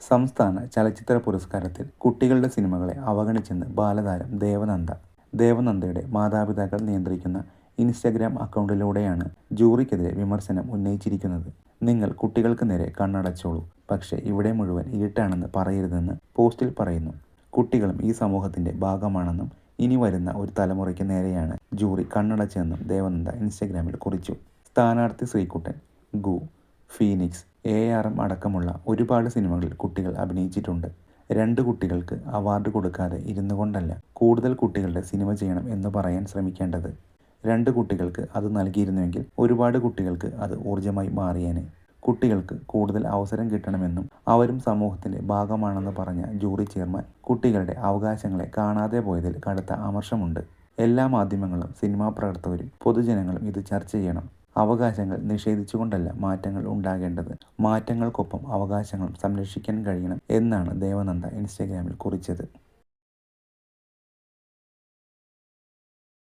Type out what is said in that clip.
സംസ്ഥാന ചലച്ചിത്ര പുരസ്കാരത്തിൽ കുട്ടികളുടെ സിനിമകളെ അവഗണിച്ചെന്ന് ബാലതാരം ദേവനന്ദ. ദേവനന്ദയുടെ മാതാപിതാക്കൾ നിയന്ത്രിക്കുന്ന ഇൻസ്റ്റഗ്രാം അക്കൗണ്ടിലൂടെയാണ് ജൂറിക്കെതിരെ വിമർശനം ഉന്നയിച്ചിരിക്കുന്നത്. നിങ്ങൾ കുട്ടികൾക്ക് നേരെ കണ്ണടച്ചോളൂ. പക്ഷേ ഇവിടെ മുഴുവൻ ഇരുട്ടാണെന്ന് പറയരുതെന്ന് പോസ്റ്റിൽ പറയുന്നു. കുട്ടികളും ഈ സമൂഹത്തിന്റെ ഭാഗമാണെന്നും ഇനി വരുന്ന ഒരു തലമുറയ്ക്ക് നേരെയാണ് ജൂറി കണ്ണടച്ചെന്നും ദേവനന്ദ ഇൻസ്റ്റഗ്രാമിൽ കുറിച്ചു. സ്ഥാനാർത്ഥി ശ്രീകുട്ടൻ ഗു ഫീനിക്സ് എ എം അടക്കമുള്ള ഒരുപാട് സിനിമകളിൽ കുട്ടികൾ അഭിനയിച്ചിട്ടുണ്ട്. രണ്ട് കുട്ടികൾക്ക് അവാർഡ് കൊടുക്കാതെ ഇരുന്നു കൊണ്ടല്ല കൂടുതൽ കുട്ടികളുടെ സിനിമ ചെയ്യണം എന്ന് പറയാൻ ശ്രമിക്കേണ്ടത്. രണ്ട് കുട്ടികൾക്ക് അത് നൽകിയിരുന്നുവെങ്കിൽ ഒരുപാട് കുട്ടികൾക്ക് അത് ഊർജമായി മാറിയേനെ. കുട്ടികൾക്ക് കൂടുതൽ അവസരം കിട്ടണമെന്നും അവരും സമൂഹത്തിന്റെ ഭാഗമാണെന്ന് പറഞ്ഞ ജൂറി ചെയർമാൻ കുട്ടികളുടെ അവകാശങ്ങളെ കാണാതെ പോയതിൽ കടുത്ത അമർഷമുണ്ട്. എല്ലാ മാധ്യമങ്ങളും സിനിമാ പ്രവർത്തകരും പൊതുജനങ്ങളും ഇത് ചർച്ച ചെയ്യണം. അവകാശങ്ങൾ നിഷേധിച്ചുകൊണ്ടല്ല മാറ്റങ്ങൾ ഉണ്ടാകേണ്ടത്. മാറ്റങ്ങൾക്കൊപ്പം അവകാശങ്ങളും സംരക്ഷിക്കാൻ കഴിയണം എന്നാണ് ദേവനന്ദ ഇൻസ്റ്റഗ്രാമിൽ കുറിച്ചത്.